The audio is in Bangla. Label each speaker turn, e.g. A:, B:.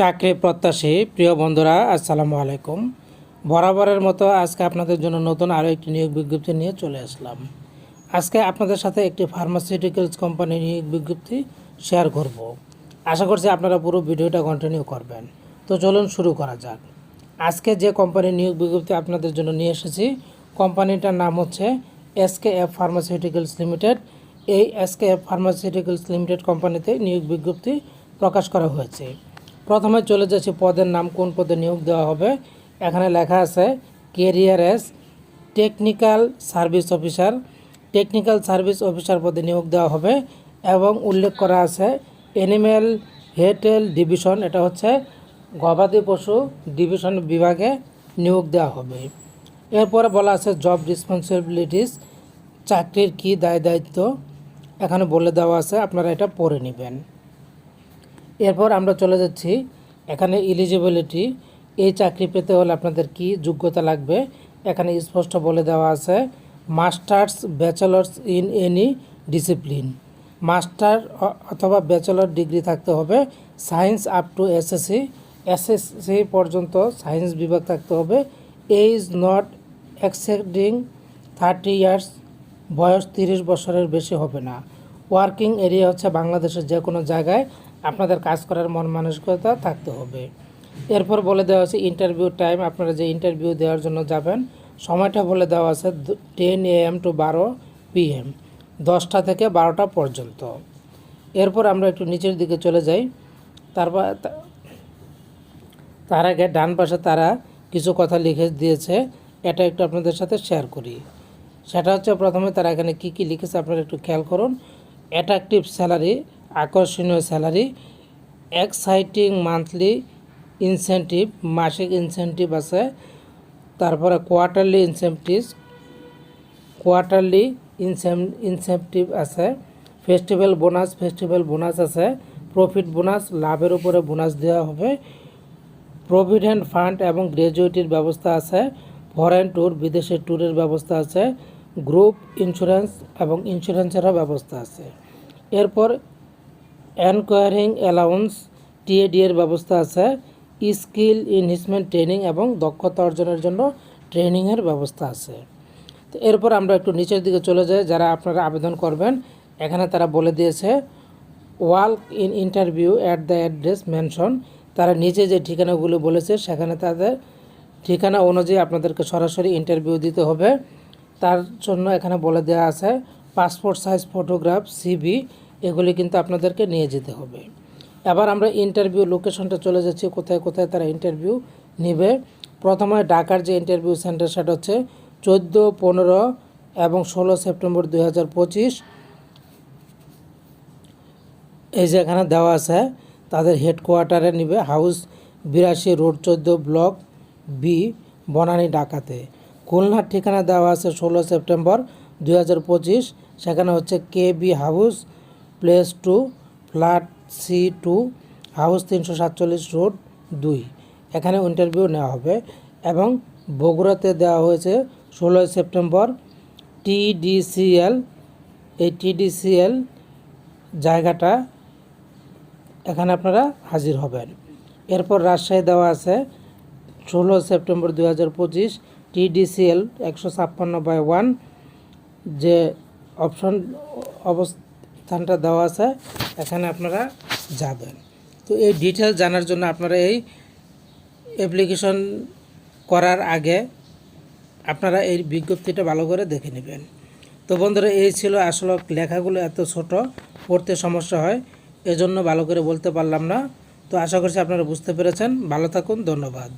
A: চাকরি প্রত্যাশী, প্রিয় বন্ধুরা, আসসালামু আলাইকুম। বরাবরের মতো আজকে আপনাদের জন্য নতুন আরও একটি নিয়োগ বিজ্ঞপ্তি নিয়ে চলে আসলাম। আজকে আপনাদের সাথে একটি ফার্মাসিউটিক্যালস কোম্পানির নিয়োগ বিজ্ঞপ্তি শেয়ার করব। আশা করছি আপনারা পুরো ভিডিওটা কন্টিনিউ করবেন। তো চলুন শুরু করা যাক। আজকে যে কোম্পানির নিয়োগ বিজ্ঞপ্তি আপনাদের জন্য নিয়ে এসেছি কোম্পানিটার নাম হচ্ছে এসকে এফ ফার্মাসিউটিক্যালস লিমিটেড এই এসকে এফ ফার্মাসিউটিক্যালস লিমিটেড কোম্পানিতে নিয়োগ বিজ্ঞপ্তি প্রকাশ করা হয়েছে। প্রথমে চলে যাচ্ছে পদের নাম, কোন পদে নিয়োগ দেওয়া হবে। এখানে লেখা আছে career as technical service officer technical service officer পদে নিয়োগ দেওয়া হবে এবং উল্লেখ করা আছে অ্যানিম্যাল হেটেল ডিভিশন এটা হচ্ছে গবাদি পশু ডিভিশন বিভাগে নিয়োগ দেওয়া হবে। এরপরে বলা আছে জব রেসপন্সিবিলিটিস চাকরির কী দায় দায়িত্ব এখানে বলে দেওয়া আছে, আপনারা এটা পড়ে নেবেন। এরপর আমরা চলে যাচ্ছি। এখানে ইলিজিবিলিটি এই চাকরি পেতে হলে আপনাদের কি যোগ্যতা লাগবে? এখানে স্পষ্ট বলে দেওয়া আছে, masters, bachelors in any discipline. Master অথবা ব্যাচেলর ডিগ্রি থাকতে হবে, science up to SSC. SSC পর্যন্ত সায়েন্স বিভাগ থাকতে হবে। Age not exceeding, thirty years, বয়স তিরিশ বছরের বেশি হবে না। ওয়ার্কিং এরিয়া হচ্ছে বাংলাদেশের যে কোনো জায়গায় আপনাদের কাজ করার মন মানসিকতা থাকতে হবে। এরপর বলে দেওয়া আছে, ইন্টারভিউ টাইম, আপনারা যে ইন্টারভিউ দেওয়ার জন্য যাবেন, সময়টা বলে দেওয়া আছে টেন এ এম টু বারো পিএম দশটা থেকে বারোটা পর্যন্ত। এরপর আমরা একটু নিচের দিকে চলে যাই। তারপর তার আগে ডান পাশে তারা কিছু কথা লিখে দিয়েছে, এটা একটু আপনাদের সাথে শেয়ার করি। সেটা হচ্ছে প্রথমে তারা এখানে কি কি লিখেছে আপনারা একটু খেয়াল করুন। অ্যাট্রাকটিভ স্যালারি আকর্ষণীয় স্যালারি, এক্সাইটিং মান্থলি ইনসেন্টিভ, মাসিক ইনসেন্টিভ আছে। তারপরে কোয়ার্টারলি ইনসেন্টিভ কোয়ার্টারলি ইনসেন্টিভ আছে। ফেস্টিভ্যাল বোনাস ফেস্টিভ্যাল বোনাস আছে। প্রফিট বোনাস, লাভের উপরে বোনাস দেওয়া হবে। প্রভিডেন্ট ফান্ড এবং গ্র্যাজুয়েটির ব্যবস্থা আছে। ফরেন ট্যুর বিদেশের ট্যুরের ব্যবস্থা আছে। গ্রুপ ইন্স্যুরেন্স এবং ইন্স্যুরেন্সেরও ব্যবস্থা আছে। এরপর এনকোয়ারিং অ্যালাউন্স টিএডি এর ব্যবস্থা আছে, স্কিল ইনভেস্টমেন্ট ট্রেনিং এবং দক্ষতা অর্জনের জন্য ট্রেনিংয়ের ব্যবস্থা আছে। তো এরপর আমরা একটু নিচের দিকে চলে যাই, যারা আপনারা আবেদন করবেন, এখানে তারা বলে দিয়েছে walk in interview at the address mention তারা নিচে যে ঠিকানাগুলো বলেছে, সেখানে তাদের ঠিকানা অনুযায়ী আপনাদেরকে সরাসরি ইন্টারভিউ দিতে হবে। তার জন্য এখানে বলে দেওয়া আছে পাসপোর্ট সাইজ ফটোগ্রাফ সিভি এগুলি কিন্তু আপনাদেরকে নিয়ে যেতে হবে। এবার আমরা ইন্টারভিউ লোকেশনটা চলে যাচ্ছি, কোথায় কোথায় তারা ইন্টারভিউ নেবে। প্রথমে ঢাকার যে ইন্টারভিউ সেন্টার সেটা হচ্ছে চোদ্দ, পনেরো এবং ষোলো সেপ্টেম্বর দুই হাজার পঁচিশ। এই যে এখানে দেওয়া আছে, তাদের হেডকোয়ার্টারে নিবে হাউস বিরাশি রোড চোদ্দ ব্লক বি বনানী, ঢাকাতে। খুলনার ঠিকানা দেওয়া আছে ষোলো সেপ্টেম্বর দুই হাজার পঁচিশ, সেখানে হচ্ছে K B house place two, flat C two, house তিনশো সাতচল্লিশ রোড দুই। এখানে ইন্টারভিউ নেওয়া হবে এবং বগুড়াতে দেওয়া হয়েছে ষোলোই সেপ্টেম্বর টিডিসিএল। এই টিডিসিএল জায়গাটা এখানে আপনারা হাজির হবেন। এরপর রাজশাহী দেওয়া আছে ষোলো সেপ্টেম্বর দু হাজার পঁচিশ টিডিসিএল একশো ছাপ্পান্ন বাই ওয়ান। যে অপশন অবস্থানটা দেওয়া আছে, এখানে আপনারা যাবেন। তো এই ডিটেলস জানার জন্য আপনারা এই অ্যাপ্লিকেশন করার আগে আপনারা এই বিজ্ঞপ্তিটা ভালো করে দেখে নেবেন। তো বন্ধুরা, এই ছিল আসলে লেখাগুলো, এত ছোট, পড়তে সমস্যা হয়, এজন্য ভালো করে বলতে পারলাম না। তো আশা করছি আপনারা বুঝতে পেরেছেন। ভালো থাকুন, ধন্যবাদ।